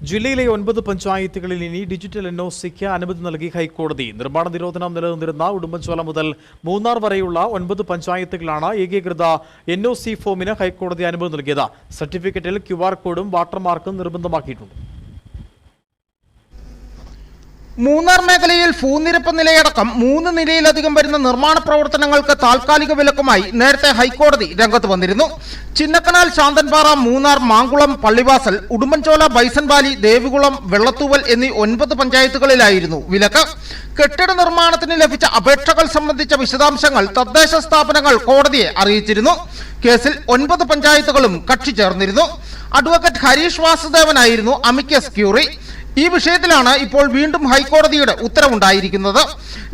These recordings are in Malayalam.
ജില്ലയിലെ ഒൻപത് പഞ്ചായത്തുകളിൽ ഇനി ഡിജിറ്റൽ എൻ ഒ സിക്ക് അനുമതി നൽകി ഹൈക്കോടതി. നിർമ്മാണ നിരോധനം നിലനിന്നിരുന്ന ഉടുമ്പൻചോല മുതൽ മൂന്നാർ വരെയുള്ള ഒൻപത് പഞ്ചായത്തുകളാണ് ഏകീകൃത എൻ ഒ സി ഫോമിന് ഹൈക്കോടതി അനുമതി നൽകിയത്. സർട്ടിഫിക്കറ്റിൽ ക്യു ആർ കോഡും വാട്ടർമാർക്കും നിർബന്ധമാക്കിയിട്ടുണ്ട്. മൂന്നാർ മേഖലയിൽ ഭൂനിരപ്പ് നിലയടക്കം മൂന്ന് നിലയിലധികം വരുന്ന നിർമ്മാണ പ്രവർത്തനങ്ങൾക്ക് താൽക്കാലിക വിലക്കുമായി നേരത്തെ ഹൈക്കോടതി രംഗത്ത് വന്നിരുന്നു. ചിന്നക്കനാൽ ശാന്തൻപാറ മൂന്നാർ മാങ്കുളം പള്ളിവാസൽ ഉടുമ്പൻചോല ബൈസൻവാലി ദേവികുളം വെള്ളത്തൂവൽ എന്നീ ഒൻപത് പഞ്ചായത്തുകളിലായിരുന്നു വിലക്ക്. കെട്ടിട നിർമ്മാണത്തിന് ലഭിച്ച അപേക്ഷകൾ സംബന്ധിച്ച വിശദാംശങ്ങൾ തദ്ദേശ സ്ഥാപനങ്ങൾ കോടതിയെ അറിയിച്ചിരുന്നു. കേസിൽ ഒൻപത് പഞ്ചായത്തുകളും കക്ഷി ചേർന്നിരുന്നു. അഡ്വക്കേറ്റ് ഹരീഷ് വാസുദേവനായിരുന്നു അമിക്കസ് ക്യൂറി. ഈ വിഷയത്തിലാണ് ഇപ്പോൾ വീണ്ടും ഹൈക്കോടതിയുടെ ഉത്തരവുണ്ടായിരിക്കുന്നത്.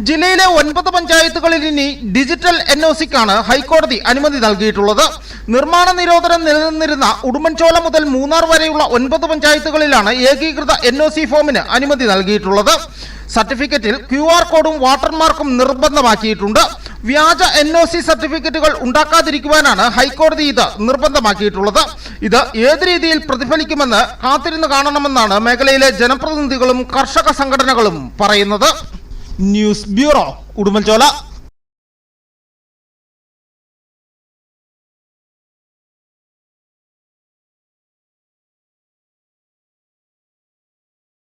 ജില്ലയിലെ ഒൻപത് പഞ്ചായത്തുകളിൽ ഇനി ഡിജിറ്റൽ എൻ ഒ സിക്കാണ് ഹൈക്കോടതി അനുമതി നൽകിയിട്ടുള്ളത്. നിർമ്മാണ നിരോധനം നിലനിന്നിരുന്ന ഉടുമ്പൻചോല മുതൽ മൂന്നാർ വരെയുള്ള ഒൻപത് പഞ്ചായത്തുകളിലാണ് ഏകീകൃത എൻ ഒ സി ഫോമിന് അനുമതി നൽകിയിട്ടുള്ളത്. സർട്ടിഫിക്കറ്റിൽ ക്യു ആർ കോഡും വാട്ടർമാർക്കും നിർബന്ധമാക്കിയിട്ടുണ്ട്. വ്യാജ എൻ ഒ സി സർട്ടിഫിക്കറ്റുകൾ ഉണ്ടാക്കാതിരിക്കുവാനാണ് ഹൈക്കോടതി ഇത് നിർബന്ധമാക്കിയിട്ടുള്ളത്. ഇത് ഏത് രീതിയിൽ പ്രതിഫലിക്കുമെന്ന് കാത്തിരുന്ന് കാണണമെന്നാണ് മേഖലയിലെ ജനപ്രതിനിധികളും കർഷക സംഘടനകളും പറയുന്നത്. News bureau Udumbanchola.